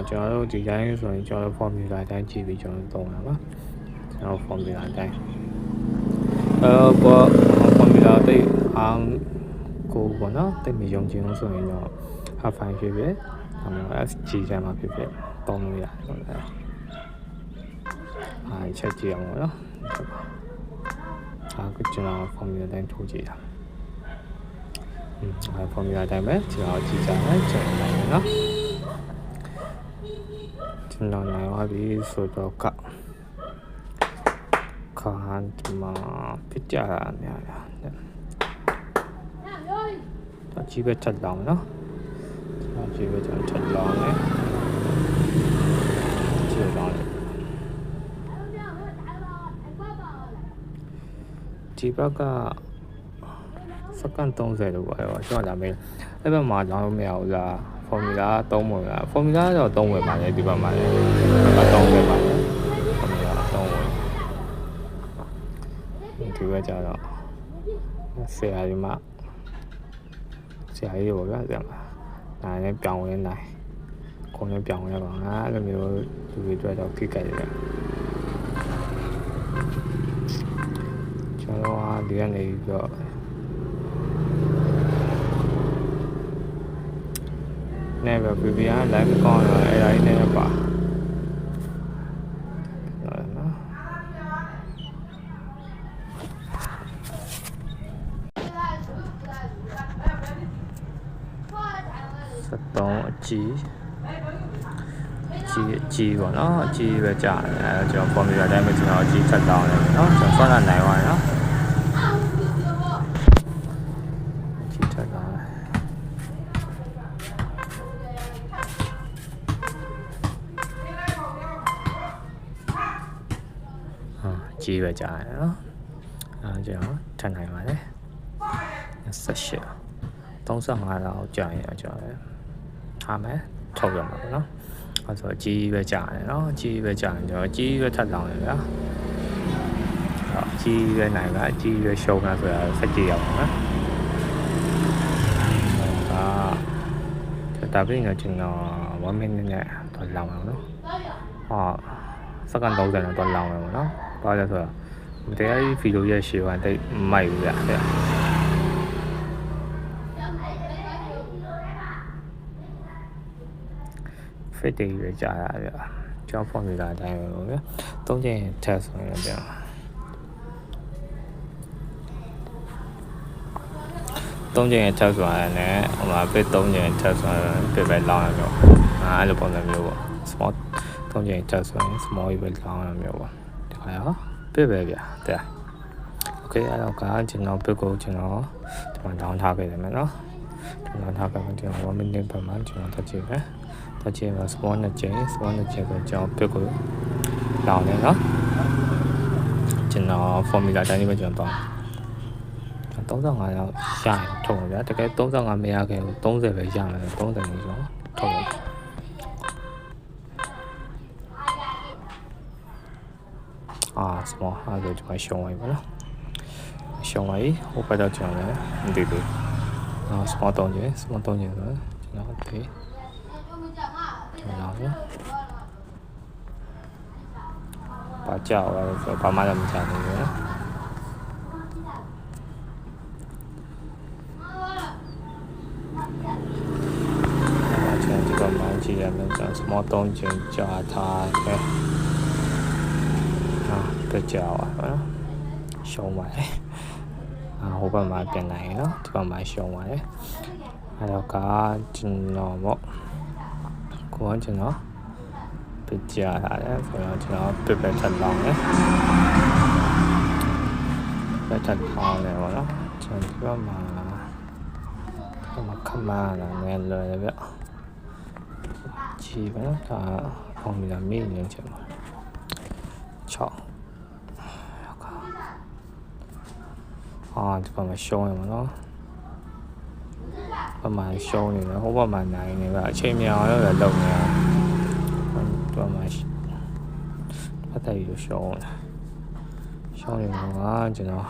တော့ကျွန်တော်တို့ဒီတိုင်းဆိုရင်ကျွန်တော်တို့ formula အတိုင်းကြည့်ပြီးကျွန်တော်တို့သုံးတာပါကျွန်တော် formula အတိုင်းအဲပေါ် formula တိတ်အောင်ကိုပေါ့နော်တိတ်မယုံကြည်လို့ဆိုရင်တော့ half fine ဖြစ်ဖြစ်ဒါမှမဟုတ် FG ထဲမှာဖြစ်ဖြစ်သုံးလို့ရတယ်ဟုတ်လားအားချက်ကြည့်အောင်ပေါ့နော်ဒါကကျွန်တော် formula အတိုင်းထိုးကြည့်တာอืมအဲ formula အတိုင်းပဲကျွန်တော်ကြည့်ကြမယ်ကျွန်တော်နိုင်မယ်နော် ကျွန်တော်နိုင်ပါပြီဆိုတော့ကခန်းဒီမှာပြကြတာများလားတော့ကြည့်ပဲထက်လောင်းနော်တော့ကြည့်ပဲကျွန်တော်ထက်လောင်းမယ်ကြည့်လောင်းတယ်ဒီဘက်ကစက္ကန့်30လို့ပြောတော့ကျွန်တော်လာမေးအဲ့ဘက်မှာလောင်းလို့မရဘူးလား formula သုံးဝင်လား formula တော့သုံးဝင်ပါလေဒီဘက်မှာလေဘက်ကသုံးဝင်ပါလေ formula သုံးဝင်ဒီဘက်ကျတော့ဆရာကြီးမှဆရာကြီးပေါ့ဗျာဆရာမနိုင်လည်းပြောင်းဝင်နိုင်ကိုယ်လည်းပြောင်းဝင်ပါငါအဲ့လိုမျိုးလူတွေတွေ့တော့ခိကက်ရတယ်ကျွန်တော်ကဒီကနေပြီးတော့ နဲ့ပဲ VPN လိုင်းကောင်းတော့အဲ့ဒါကြီးနဲ့ပါ73အကြီးကြီးအကြီးပေါ့နော်အကြီးပဲကြာတယ်အဲတော့ကျွန်တော်ကွန်ပျူတာတိုင်းမှာကျွန်တော်အကြီးထပ်တောင်းတယ်နော်ကျွန်တော်ဆွမ်းလာနိုင်ပါတယ်နော် ကြေးရွက်ကြရတယ်နော်အဲကျွန်တော်ထပ်နိုင်ပါတယ်28 35လောက်ကြာရင်ကြာတယ်ထားမယ်ထုတ်ရမှာပေါ့နော်အဲဆိုကြေးရွက်ကြရတယ်နော်ကြေးရွက်ကြရင်ကျွန်တော်ကြေးရွက်ထပ်လောင်းရပါကြီးရွယ်နိုင်ပါကြီးရွယ်ရှုံးတာဆိုတာဆက်ကြည့်ရအောင်နော်ဒါဒါပြင်ကကျွန်တော်1 minute နဲ့တော့လောင်းအောင်နော်ဟောစက္ကန့်30နဲ့တော့လောင်းအောင်နော် ဘာလဲဆိုတော့တရားကြီးဗီဒီယိုရဲ့ရှေ့ကတိတ်မိုက်ဘူးဗျာ fit တွေရကြတာဗျကျွန်တော် formula အတိုင်းပဲပေါ့ဗျသုံးချိန် test ဆိုရင်ဗျသုံးချိန် test ဆိုရင်လည်းဟိုမှာ fit သုံးချိန် test ဆိုရင် fit ပဲလောင်းရမျိုးအဲအဲ့လိုပုံစံမျိုးပေါ့ small သုံးချိန် test ဆိုရင် small ပဲလောင်းရမျိုးပေါ့ ဒီခါရော fit ပဲဗျတဲ့ okay အဲ့တော့ကကျွန်တော် fit ကိုကျွန်တော်ဒီမှာ down ထားခဲ့တယ်မယ်နော် down ထားခဲ့မှကျွန်တော်1 minute ပတ်မှကျွန်တော်တက်ကြည့်မယ်တစ်ချိန်မှာ spawn နှစ်ချိန် spawn နှစ်ချိန်ကိုကျွန်တော်ပြစ်ကိုလောင်းနေเนาะကျွန်တော် formula တိုင်းပဲကျွန်တော်တောင်း35ရောက်ရှာရင်ထုံးပါဗျာတကယ်35မရခဲ့ဘူး30ပဲရမယ်30လို့ကျွန်တော်ထုံးပါ အာ small အဲ့ဒါကျွန်တော်ရှုံးလိုက်ပါနော်ရှုံးလိုက်ဟိုဘက်တော့ကျွန်တော်လည်းမသိဘူးအာ small 3ချိန် small 3ချိန်ဆိုတော့ကျွန်တော်ဒီကျွန်တော်နော်ပါကြောက်လာဆိုဘာမှလည်းမချနိုင်ဘူးနော်ကျွန်တော်ဒီကောင်မှကြည့်ရမယ်ကျွန်တော် small 3ချိန်ကြာထားတယ် ဟာပြကြောက်ပါနော်ရှုံးပါလေအာဟိုဘက်မှာပြန်နိုင်ရနော်ဒီဘက်မှာရှုံးပါတယ်အဲ့တော့ကကျွန်တော်ပေါ့ကိုကကျွန်တော်ပြကြရတယ်ဆိုတော့ကျွန်တော်ပြပြထပ်လောင်းတယ်ပြထပ်လောင်းတယ်ပေါ့နော်ကျွန်တော်ဒီဘက်မှာဒီမှာခမလာနေလွယ်တယ်ဗျကြည့်ပါနော်ဒါပုံမြင်မိနေချင်ပါ6 အာဒီဘက်မှာရှုံးရမှာနော်ဘက်မှာရှုံးနေတယ်ဟိုဘက်မှာနိုင်နေကအချိန်မြောင်တော့လည်းလုံနေတာဒီဘက်မှာပတ်သက်ပြီးတော့ရှုံးတယ်ရှောင်းနေမှာကျွန်တော်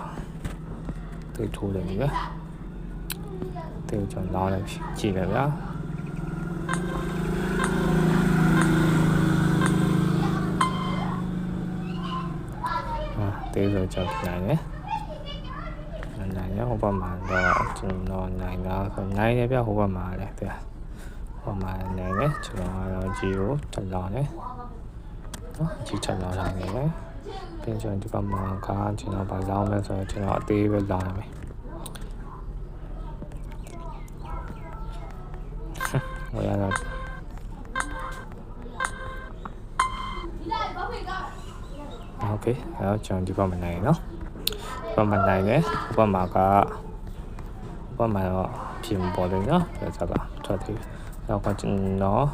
သိထိုးတယ်ပြီပဲသိကိုကျွန်တော်လာလိုက်ကြည့်ပဲဗျာဟာသိဆိုကြောက်နိုင်တယ် ဟိုဘက်မှာတော့ကျွန်တော်နိုင်တာဆိုနိုင်တယ်ပြဟိုဘက်မှာလည်းပြဟိုမှာနိုင်တယ်ကျွန်တော်ကတော့ဂျီကိုထပ်လောင်းတယ်နော်ဂျီထပ်လောင်းထားတယ်ပြင်ကျွန်တော်ဒီဘက်မှာကကျွန်တော်ဗာလောင်းမယ်ဆိုတော့ကျွန်တော်အသေးပဲလောင်းရမယ်ဟိုရတော့ โอเคအဲ့တော့ကျွန်တော်ဒီဘက်မှာနိုင်ရနော်ဒီ ဘက်မှာနိုင်တယ်ဒီဘက်မှာကဒီဘက်မှာတော့ပြင်ပေါ်တယ်နော်ပြဿနာထွက်တယ်အဲ့တော့ကျွန်တော်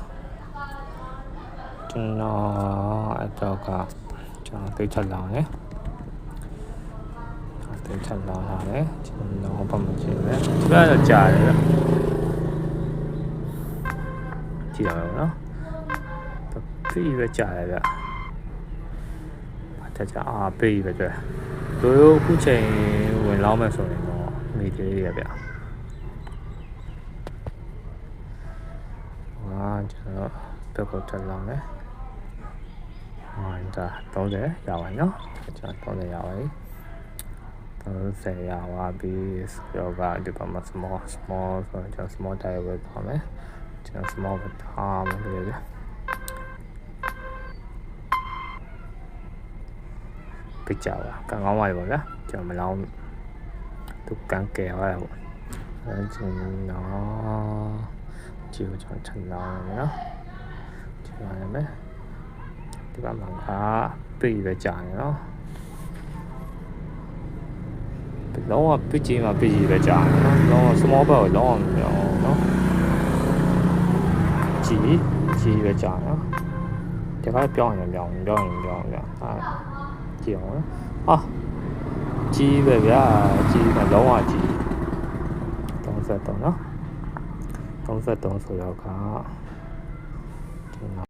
ကျွန်တော်အဲ့တော့ကကျွန်တော်သိချက်လောင်းတယ်သိချက်လောင်းလာတယ်ကျွန်တော်ဘက်မှာကျင်းတယ်ဒီဘက်ကတော့ကြာတယ်ကြည့်ရအောင်နော်ပြည့်ပဲကြာတယ်ဗျတက်ကြအာပေးပဲကြွ ယ်တို့ရိုးအခုချိန်ဝင်လောင်းမယ်ဆိုရင်တော့မိသေးရဗျဟာကျွန်တော်ဘက်ကိုတက်လောင်းမယ်ဟာဒါ30ရပါနော်ကျွန်တော်30ရပါပြီ30ရပါပြီဆိုတော့ကဒီဘက်မှာ small small ဆိုတော့ကျွန်တော် small tire ပဲပါမယ်ကျွန်တော် small ပဲထားမယ်လေဗျ ပြကြပါကံကောင်းပါလေပေါ့ဗျာကျွန်တော်မလောင်းသူကံကယ်သွားတာပေါ့အဲကျွန်တော်ကြည့်ကျွန်တော်ထလောင်းရနော်ကြည့်ပါမယ်ဒီကမှာကပြေးပဲကြာနေနော်လောကပြကြီးမှာပြကြီးပဲကြာနေနော်လောက small ဘက်ကိုလောကမပြောင်းနော်ကြီးကြီးပဲကြာနော်ဒီကပြောင်းရင်ပြောင်းပြောင်းရင်ပြောင်းပြောင်းအာ ကြည့်အောင်နော်ဟာကြီးပဲဗျာကြီးကလုံးဝကြီး33နော်33ဆိုတော့ကဒီမှာ